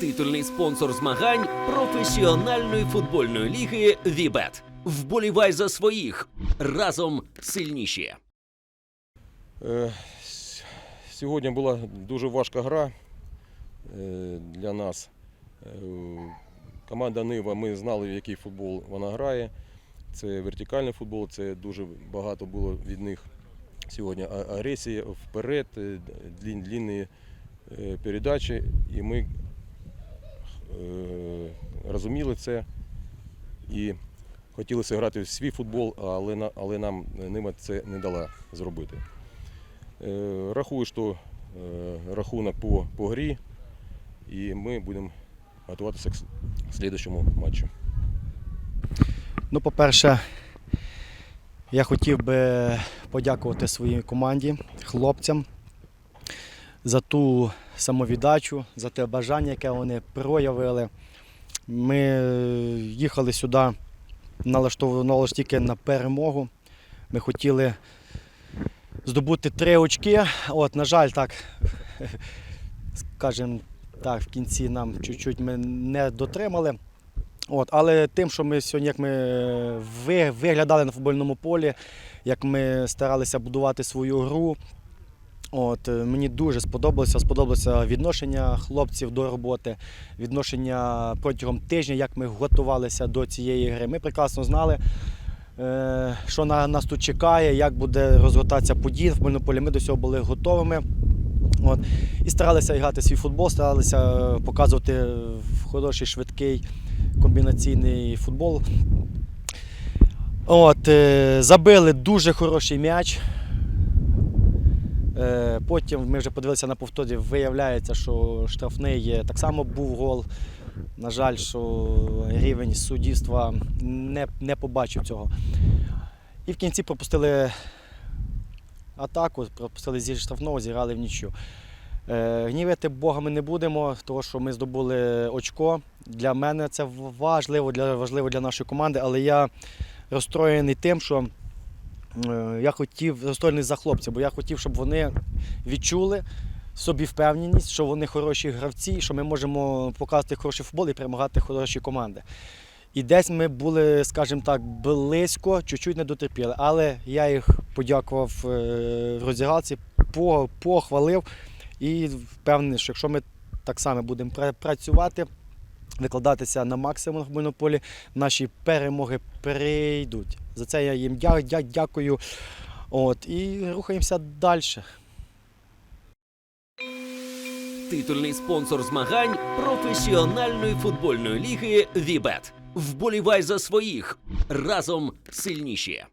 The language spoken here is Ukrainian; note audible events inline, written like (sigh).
Титульний спонсор змагань професіональної футбольної ліги Вібет. Вболівай за своїх разом сильніші. Е, Сьогодні була дуже важка гра е, для нас. Е, Команда Нива, ми знали, в який футбол вона грає. Це вертикальний футбол, це дуже багато було від них сьогодні а- агресії вперед, длін- длінні передачі. І ми розуміли це і хотіли зіграти в свій футбол, але, але нам Нива це не дала зробити. Е, Рахую, що е, рахунок по, по грі, і ми будемо готуватися к слідчому матчу. Ну, по-перше, я хотів би подякувати своїй команді, хлопцям за ту самовіддачу, за те бажання, яке вони проявили. Ми їхали сюди налаштовано тільки на перемогу. Ми хотіли здобути три очки. От, на жаль, так, (laughs) скажімо так, в кінці нам чуть-чуть ми не дотримали. От, але тим, що ми сьогодні, як ми виглядали на футбольному полі, як ми старалися будувати свою гру, от, е, мені дуже сподобалося. Сподобалося відношення хлопців до роботи, відношення протягом тижня, як ми готувалися до цієї гри. Ми прекрасно знали, е, що на нас тут чекає, як буде розгортатися події на футбольному полі. Ми до цього були готовими. От. І старалися грати свій футбол, старалися е, показувати хороший, швидкий комбінаційний футбол. От, забили дуже хороший м'яч. Е, потім ми вже подивилися на повторі, виявляється, що штрафний е, так само був гол. На жаль, що рівень суддівства не, не побачив цього. І в кінці пропустили атаку, пропустили зі штрафного, зіграли в нічю. Е, Гнівити Бога ми не будемо, тому що ми здобули очко. Для мене це важливо, для, важливо для нашої команди, але я розстроєний тим, що я хотів розстроєний за хлопців, бо я хотів, щоб вони відчули собі впевненість, що вони хороші гравці, що ми можемо показати хороший футбол і перемагати хороші команди. І десь ми були, скажімо так, близько, чуть-чуть не дотерпіли. Але я їх подякував е, в роздягалці, похвалив і впевнений, що якщо ми так само будемо працювати, викладатися на максимум на футбольному полі, наші перемоги прийдуть. За це я їм дя- дя- дякую. От, і рухаємося далі. Титульний спонсор змагань професіональної футбольної ліги Вібет. Вболівай за своїх разом сильніші.